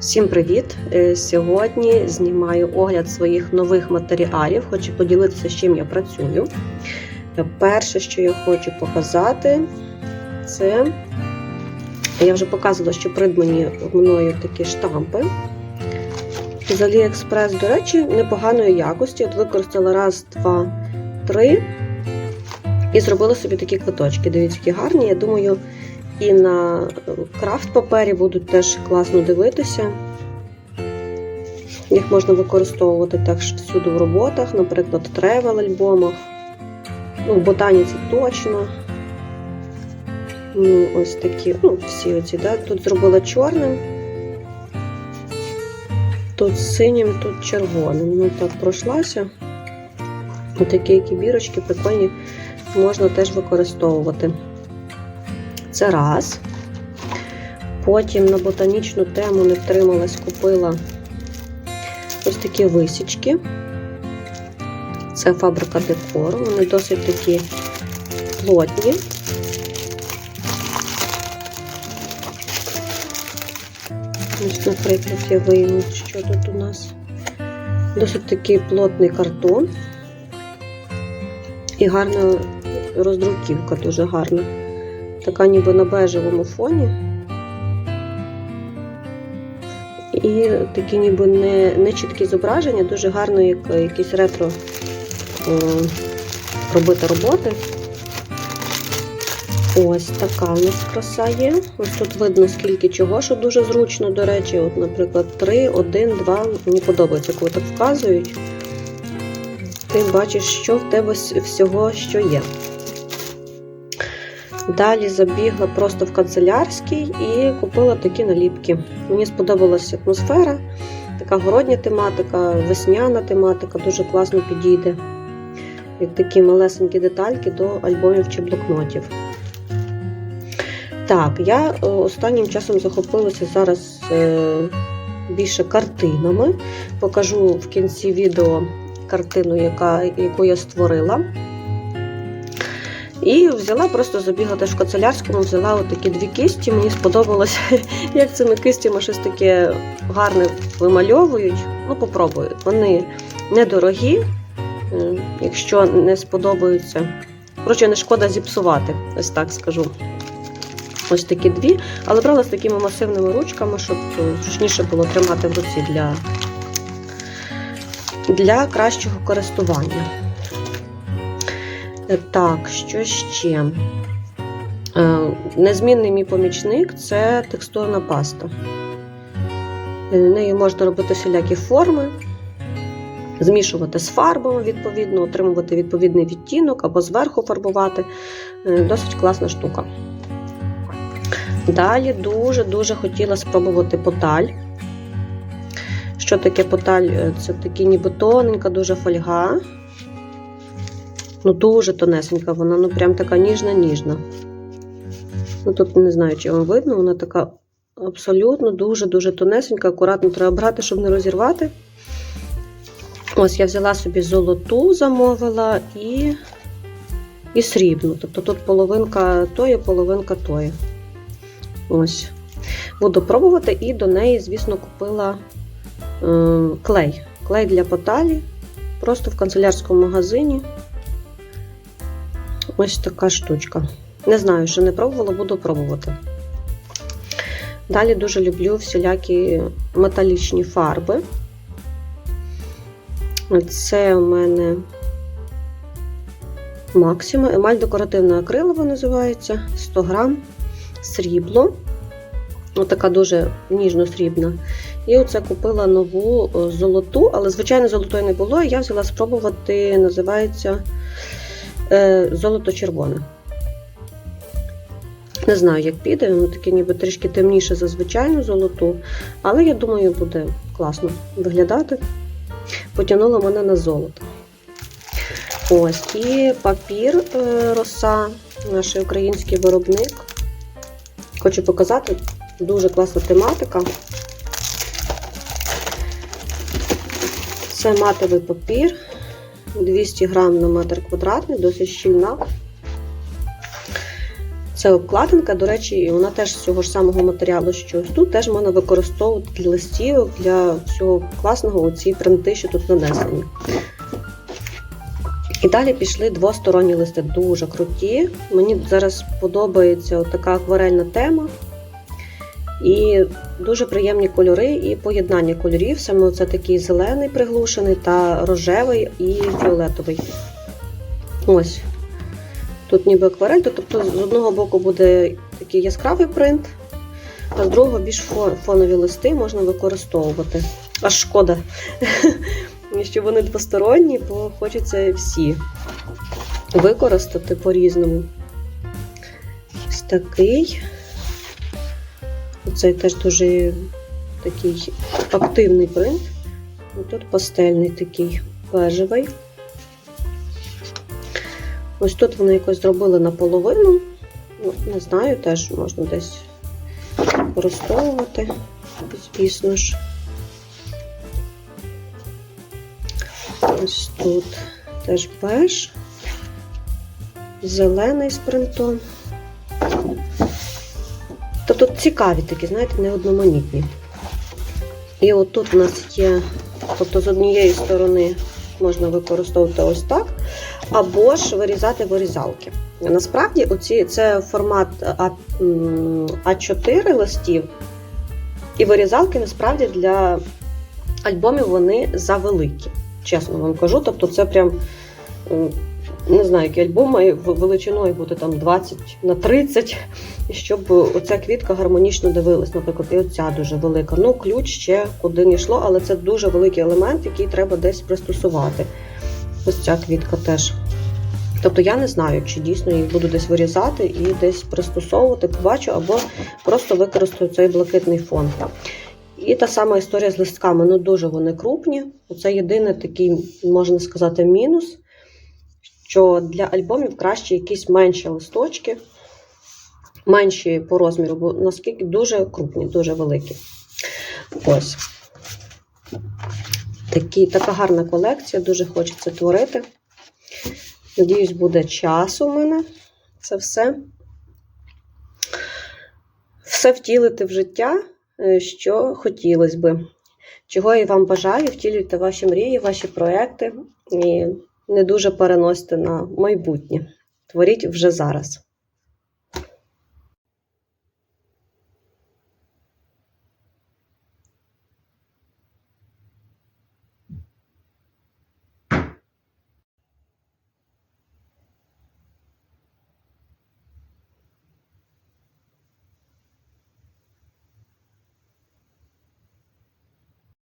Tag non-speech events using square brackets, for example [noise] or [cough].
Всім привіт! Е, Сьогодні знімаю огляд своїх нових матеріалів. Хочу поділитися, з чим я працюю. Е, Перше, що я хочу показати, це я вже показувала, що придбані мною такі штампи. З AliExpress, до речі, непоганої якості. От використала раз, два, три і зробила собі такі квиточки. Дивіться, які гарні. Я думаю, і на крафт папері будуть теж класно дивитися. Їх можна використовувати теж всюди в роботах, наприклад, в тревел-альбомах. Ну, в ботаніці точно. Ну, ось такі, ну, всі оці, да? Тут зробила чорним, тут синім, тут червоним. Ну так, пройшлася. Отакі які бірочки прикольні, можна теж використовувати. Це раз. Потім на ботанічну тему не втрималась, купила ось такі висічки. Це фабрика декору. Вони досить такі плотні. Ось, наприклад, я вийму, що тут у нас. Досить такий плотний картон. І гарна роздруківка, дуже гарна. Така ніби на бежевому фоні. І такі ніби не, не чіткі зображення, дуже гарно, як якісь ретро о, робити роботи. Ось така у нас краса є. Ось тут видно, скільки чого, що дуже зручно, до речі. От, Наприклад, 3, 1, 2. Мені подобається, коли так вказують. Ти бачиш, що в тебе всього, що є. Далі забігла просто в канцелярський і купила такі наліпки. Мені сподобалася атмосфера, така городня тематика, весняна тематика, дуже класно підійде. Як такі малесенькі детальки до альбомів чи блокнотів. Так, я останнім часом захопилася зараз більше картинами. Покажу в кінці відео картину, яка, яку я створила. І взяла, просто забігла теж в канцелярському, взяла отакі дві кисті. Мені сподобалося, [laughs] як цими кистями щось таке гарне вимальовують. Ну, попробую. Вони недорогі, якщо не сподобаються. Коротше, не шкода зіпсувати, ось так скажу. Ось такі дві. Але брала з такими масивними ручками, щоб зручніше було тримати в руці для, для кращого користування. Так, що ще? Незмінний мій помічник це текстурна паста. Нею можна робити всілякі форми, змішувати з фарбами, відповідно, отримувати відповідний відтінок або зверху фарбувати. Досить класна штука. Далі дуже-дуже хотіла спробувати поталь. Що таке поталь? Це такі ніби тоненька, дуже фольга. Ну, дуже тонесенька вона, ну прям така ніжна-ніжна. Ну, Тут не знаю, чи вам видно, вона така абсолютно дуже-дуже тонесенька, акуратно треба брати, щоб не розірвати. Ось я взяла собі золоту, замовила і і срібну. Тобто тут половинка тої, половинка тої. Ось. Буду пробувати, і до неї, звісно, купила е, клей. Клей для поталі. Просто в канцелярському магазині. Ось така штучка. Не знаю, що не пробувала, буду пробувати. Далі дуже люблю всілякі металічні фарби. Це у мене Максима. Емаль декоративна акрилова називається 100 грам, срібло. Отака дуже ніжно-срібна. І оце купила нову золоту, але, звичайно, золотої не було. Я взяла спробувати, називається золото-червоне. Не знаю, як піде, воно таке ніби трішки темніше за звичайну золоту, але я думаю, буде класно виглядати. Потягнула мене на золото. Ось, і папір роса, наш український виробник. Хочу показати, дуже класна тематика. Це матовий папір. 200 грам на метр квадратний, досить щільна. Це обкладинка, до речі, і вона теж з цього ж самого матеріалу, що ось тут теж можна використовувати для листівок, для всього класного оці принти, що тут нанесені. І далі пішли двосторонні листи, дуже круті. Мені зараз подобається така акварельна тема. І дуже приємні кольори і поєднання кольорів. Саме це такий зелений приглушений та рожевий і фіолетовий. Ось. Тут ніби акварель, тобто з одного боку буде такий яскравий принт, а з другого більш фонові листи можна використовувати. Аж шкода, [laughs] що вони двосторонні, бо хочеться всі використати по-різному. Ось такий. Оцей теж дуже такий активний принт. І тут пастельний такий бежевий. Ось тут вони якось зробили наполовину. Ну, не знаю, теж можна десь використовувати, звісно ж. Ось тут теж беж, зелений з принтом. Тобто цікаві такі, знаєте, не одноманітні. І от тут у нас є, тобто з однієї сторони можна використовувати ось так, або ж вирізати вирізалки. Насправді, оці, це формат а, А4 листів, і вирізалки насправді для альбомів вони завеликі. Чесно вам кажу. Тобто, це прям не знаю, який альбом має величиною бути там 20 на 30, щоб оця квітка гармонічно дивилась. Наприклад, і оця дуже велика. Ну, ключ ще куди не йшло, але це дуже великий елемент, який треба десь пристосувати. Ось ця квітка теж. Тобто я не знаю, чи дійсно їх буду десь вирізати і десь пристосовувати, побачу, або просто використаю цей блакитний фон. І та сама історія з листками. Ну дуже вони крупні. Це єдиний такий, можна сказати, мінус, що для альбомів краще якісь менші листочки, менші по розміру, бо наскільки дуже крупні, дуже великі. Ось. Такі, така гарна колекція, дуже хочеться творити. Надіюсь, буде час у мене це все. Все втілити в життя, е, що хотілося би. Чого я вам бажаю, втілюйте ваші мрії, ваші проекти і не дуже переносьте на майбутнє. Творіть вже зараз.